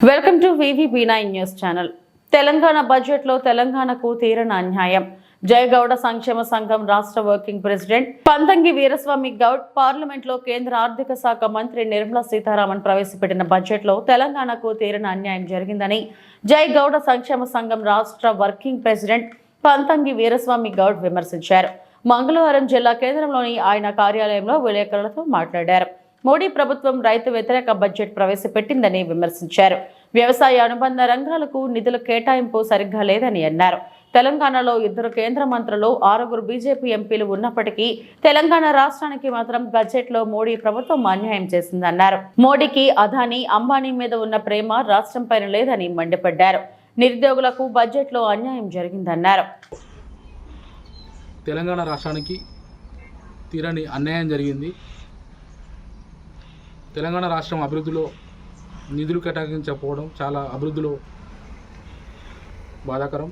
Welcome to VV nine news channel. Telangana బడ్జెట్లో తెలంగాణకు తీరని అన్యాయం. జయగౌడ సంక్షేమ సంఘం రాష్ట్ర వర్కింగ్ ప్రెసిడెంట్ పంతంగి వీరస్వామి గౌడ్ పార్లమెంట్లో కేంద్ర ఆర్థిక శాఖ మంత్రి నిర్మలా సీతారామన్ ప్రవేశపెట్టిన బడ్జెట్లో తెలంగాణకు తీరని అన్యాయం జరిగిందని జై గౌడ సంక్షేమ సంఘం రాష్ట్ర వర్కింగ్ ప్రెసిడెంట్ పంతంగి వీరస్వామి గౌడ్ విమర్శించారు. మంగళవారం జిల్లా కేంద్రంలోని ఆయన కార్యాలయంలో విలేకరులతో మాట్లాడారు. మోడీ ప్రభుత్వం రైతు వ్యతిరేక బడ్జెట్ ప్రవేశపెట్టిందని విమర్శించారు. వ్యవసాయ అనుబంధ రంగాలకు నిధుల కేటాయింపు సరిగ్గా లేదని అన్నారు. తెలంగాణలో ఇద్దరు కేంద్ర మంత్రులు ఆరుగురు బీజేపీ ఎంపీలు ఉన్నప్పటికీ తెలంగాణ రాష్ట్రానికి మాత్రం బడ్జెట్లో మోడీ ప్రభుత్వం అన్యాయం చేసిందన్నారు. మోడీకి అదానీ అంబానీ మీద ఉన్న ప్రేమ రాష్ట్రం పైన లేదని మండిపడ్డారు. నిరుద్యోగులకు బడ్జెట్లో అన్యాయం జరిగిందన్నారు. తెలంగాణ రాష్ట్రానికి తీరని అన్యాయం జరిగింది. తెలంగాణ రాష్ట్రం అభివృద్ధిలో నిధులు కేటాయించకపోవడం చాలా అభివృద్ధిలో బాధాకరం.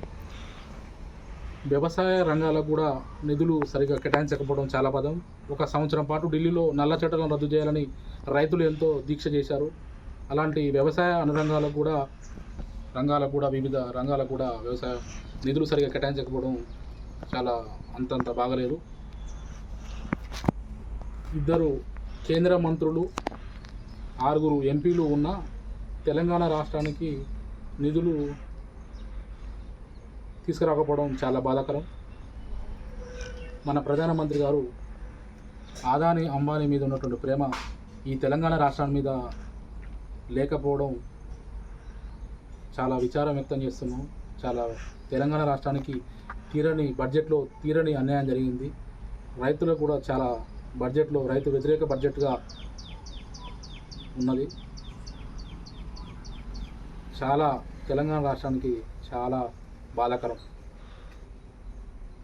వ్యవసాయ రంగాలకు కూడా నిధులు సరిగా కేటాయించకపోవడం చాలా పదం ఒక సంవత్సరం పాటు ఢిల్లీలో నల్ల చట్టాలను రద్దు చేయాలని రైతులు ఎంతో దీక్ష చేశారు. అలాంటి వ్యవసాయ అనురంగాలకు కూడా రంగాలకు కూడా వివిధ రంగాలకు కూడా వ్యవసాయ నిధులు సరిగా కేటాయించకపోవడం చాలా అంతంత బాగలేదు. ఇద్దరు కేంద్ర మంత్రులు ఆరుగురు ఎంపీలు ఉన్న తెలంగాణ రాష్ట్రానికి నిధులు తీసుకురాకపోవడం చాలా బాధాకరం. మన ప్రధానమంత్రి గారు ఆదాని అంబానీ మీద ఉన్నటువంటి ప్రేమ ఈ తెలంగాణ రాష్ట్రాన్ని మీద లేకపోవడం చాలా విచారం వ్యక్తం చేస్తున్నాం. చాలా తెలంగాణ రాష్ట్రానికి తీరని బడ్జెట్లో తీరని అన్యాయం జరిగింది. రైతులకు కూడా చాలా బడ్జెట్లో రైతు వ్యతిరేక బడ్జెట్గా ఉన్నది. చాలా తెలంగాణ రాష్ట్రానికి చాలా బాధాకరం.